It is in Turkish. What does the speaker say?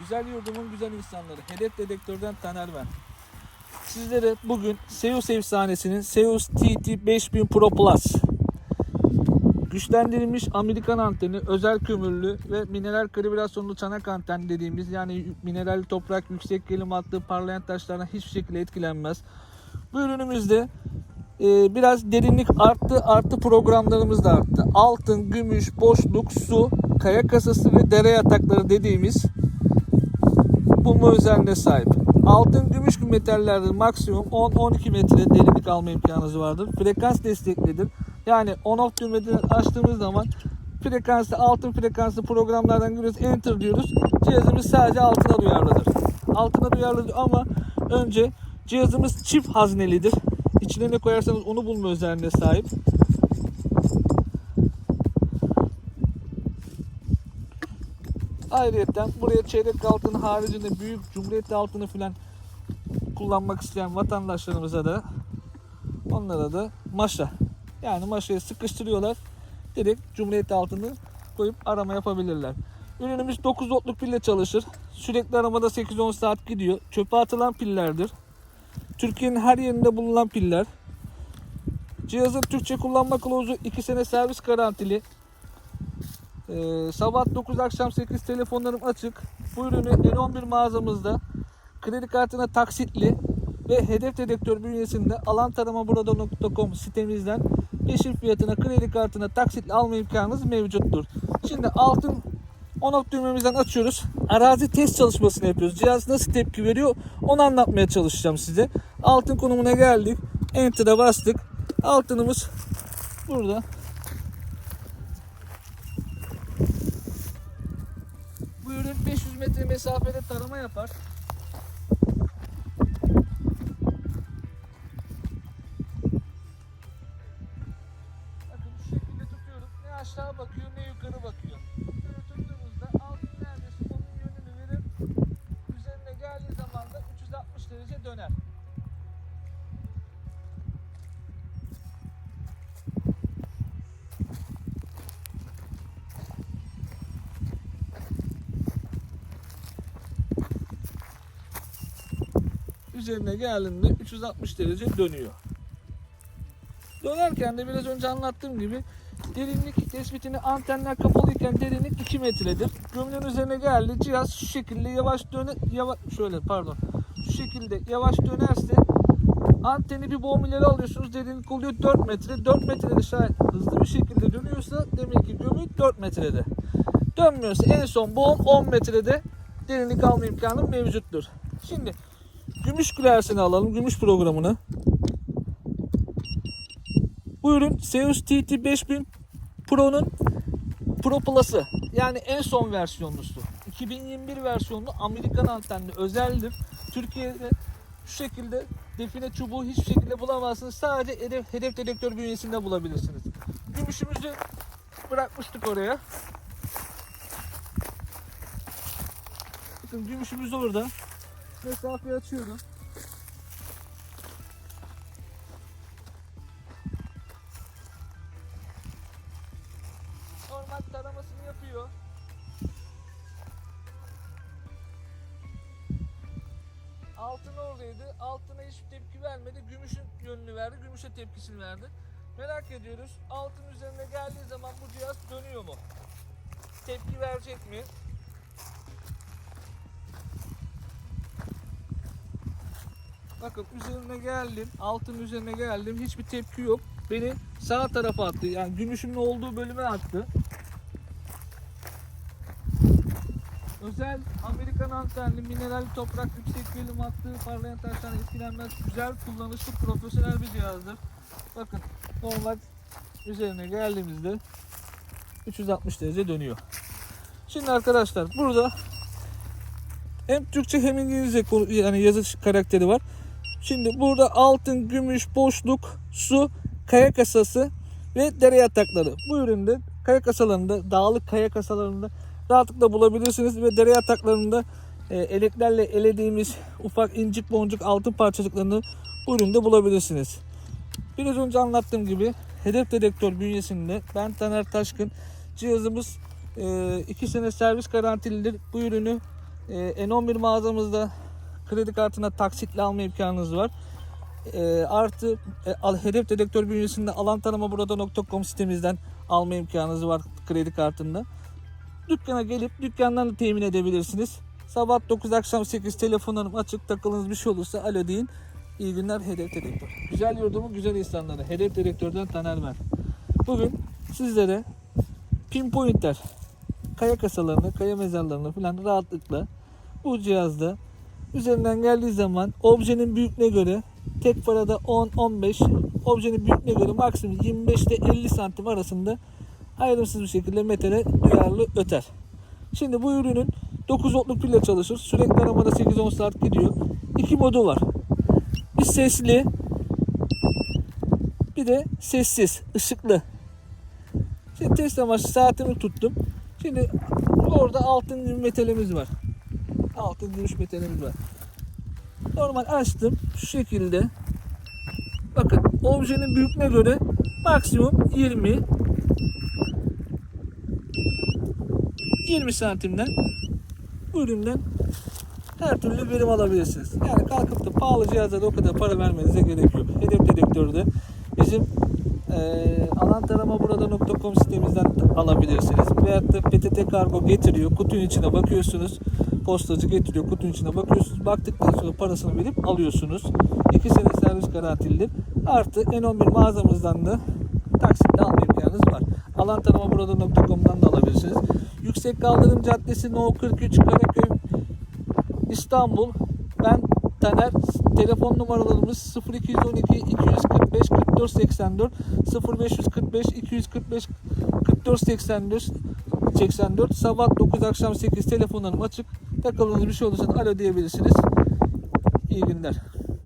Güzel yurdumun güzel insanları. Hedef dedektörden Taner ben. Sizlere bugün Seus efsanesinin Seus TT 5000 Pro Plus güçlendirilmiş Amerikan anteni, özel kömürlü ve mineral kalibrasyonlu çanak anten dediğimiz yani mineral toprak, yüksek gelim hattı, parlayan taşlardan hiçbir şekilde etkilenmez. Bu ürünümüzde e, biraz derinlik arttı, artı programlarımız da arttı. Altın, gümüş, boşluk, su, kaya kasası ve dere yatakları dediğimiz bulma özelliğine sahip. Altın, gümüş metallerde maksimum 10-12 metre derinlik alma imkanınız vardır. Frekans desteklidir. Yani on-off düğmeden açtığımız zaman frekanslı, altın frekanslı programlardan giriyoruz. Enter diyoruz. Cihazımız sadece altına duyarlıdır. Altına duyarlıdır ama önce cihazımız çift haznelidir. İçine ne koyarsanız onu bulma özelliğine sahip. Ayrıca buraya çeyrek altın haricinde büyük cumhuriyet altını filan kullanmak isteyen vatandaşlarımıza da onlara da maşa yani maşaya sıkıştırıyorlar. Direkt cumhuriyet altını koyup arama yapabilirler. Ürünümüz 9 voltluk pille çalışır. Sürekli aramada 8-10 saat gidiyor. Çöpe atılan pillerdir. Türkiye'nin her yerinde bulunan piller. Cihazın Türkçe kullanma kılavuzu 2 sene servis garantili. Ee, sabah 9 akşam 8 telefonlarım açık. Bu ürünü N11 mağazamızda kredi kartına taksitli ve hedef dedektör bünyesinde alantaramaburada.com sitemizden peşin fiyatına kredi kartına taksitle alma imkanınız mevcuttur. Şimdi altın on-off düğmemizden açıyoruz. Arazi test çalışmasını yapıyoruz. Cihaz nasıl tepki veriyor onu anlatmaya çalışacağım size. Altın konumuna geldik. Enter'a bastık. Altınımız burada. Bu ürün 500 metre mesafede tarama yapar. Bakın şu şekilde tutuyorum. Ne aşağı bakıyor ne yukarı bakıyor. Böyle tuttuğumuzda altın neredeyse onun yönünü verir. Üzerine geldiği zaman da 360 derece döner. Üzerine geldiğinde 360 derece dönüyor. Dönerken de biraz önce anlattığım gibi derinlik tespitini antenler kapalıyken derinlik 2 metredir. Gömleğin üzerine geldi cihaz şu şekilde yavaş döne yavaş şöyle pardon şu şekilde yavaş dönerse anteni bir boğum ileri alıyorsunuz derinlik oluyor 4 metre 4 metrede şayet hızlı bir şekilde dönüyorsa demek ki gömlek 4 metrede dönmüyorsa en son boğum 10 metrede derinlik alma imkanı mevcuttur. Şimdi gümüş külersini alalım gümüş programını. Bu ürün Seus TT 5000 Pro'nun Pro Plus'ı. Yani en son versiyonlusu. 2021 versiyonlu Amerikan antenli özeldir. Türkiye'de şu şekilde define çubuğu hiçbir şekilde bulamazsınız. Sadece hedef, hedef dedektör bünyesinde bulabilirsiniz. Gümüşümüzü bırakmıştık oraya. Bakın gümüşümüz orada. Mesafeyi açıyorum. normal taramasını yapıyor. Altın oradaydı. Altına hiç tepki vermedi. Gümüşün yönünü verdi. Gümüşe tepkisini verdi. Merak ediyoruz. Altın üzerine geldiği zaman bu cihaz dönüyor mu? Tepki verecek mi? Bakın üzerine geldim. Altın üzerine geldim. Hiçbir tepki yok. Beni sağ tarafa attı. Yani gümüşün olduğu bölüme attı. Özel Amerikan antenli mineral toprak yüksek gelim attığı parlayan taştan etkilenmez. Güzel kullanışlı profesyonel bir cihazdır. Bakın normal üzerine geldiğimizde 360 derece dönüyor. Şimdi arkadaşlar burada hem Türkçe hem İngilizce yani yazı karakteri var. Şimdi burada altın, gümüş, boşluk, su, kaya kasası ve dere yatakları. Bu üründe kaya kasalarında, dağlık kaya kasalarında rahatlıkla bulabilirsiniz ve dere yataklarında e, eleklerle elediğimiz ufak incik boncuk altın parçacıklarını bu üründe bulabilirsiniz. Biraz önce anlattığım gibi hedef dedektör bünyesinde ben Taner Taşkın cihazımız 2 sene servis garantilidir. Bu ürünü Ee, N11 mağazamızda kredi kartına taksitle alma imkanınız var. Ee, artı e, hedef dedektör bünyesinde alantanamaburada.com sitemizden alma imkanınız var kredi kartında. Dükkana gelip dükkandan da temin edebilirsiniz. Sabah 9 akşam 8 telefonlarım açık takılınız bir şey olursa alo deyin. İyi günler Hedef Dedektör. Güzel yurdumu güzel insanları. Hedef Dedektör'den Taner ben. Bugün sizlere pinpointler, kaya kasalarını, kaya mezarlarını falan rahatlıkla bu cihazda üzerinden geldiği zaman objenin büyüklüğüne göre tek parada 10-15 objenin büyüklüğüne göre maksimum 25 ile 50 santim arasında ayrımsız bir şekilde metale duyarlı öter. Şimdi bu ürünün 9 voltluk pille çalışır. Sürekli aramada 8-10 saat gidiyor. İki modu var. Bir sesli bir de sessiz, ışıklı. Şimdi test amaçlı saatimi tuttum. Şimdi orada altın metalimiz var. Altın gümüş metalimiz var. Normal açtım şu şekilde. Bakın objenin büyüklüğüne göre maksimum 20 20 santimden bu üründen her türlü verim alabilirsiniz. Yani kalkıp da pahalı cihazlara o kadar para vermenize gerek yok. Hedef dedektörde bizim eee alantaramaburada.com sitemizden alabilirsiniz. Veyahut da PTT Kargo getiriyor. Kutunun içine bakıyorsunuz. Postacı getiriyor. Kutunun içine bakıyorsunuz. Baktıktan sonra parasını verip alıyorsunuz. 2 sene servis garantilidir. Artı N11 mağazamızdan da taksitle alma imkanınız var. Alantaramaburada.com'dan da alabilirsiniz. Yüksek Kaldırım Caddesi No 43 Karaköy İstanbul. Ben Taner. Telefon numaralarımız 0212 245 44 84 0545 245 44 84 84 sabah 9 akşam 8 telefonlarım açık. Takıldığınız bir şey olursa alo diyebilirsiniz. İyi günler.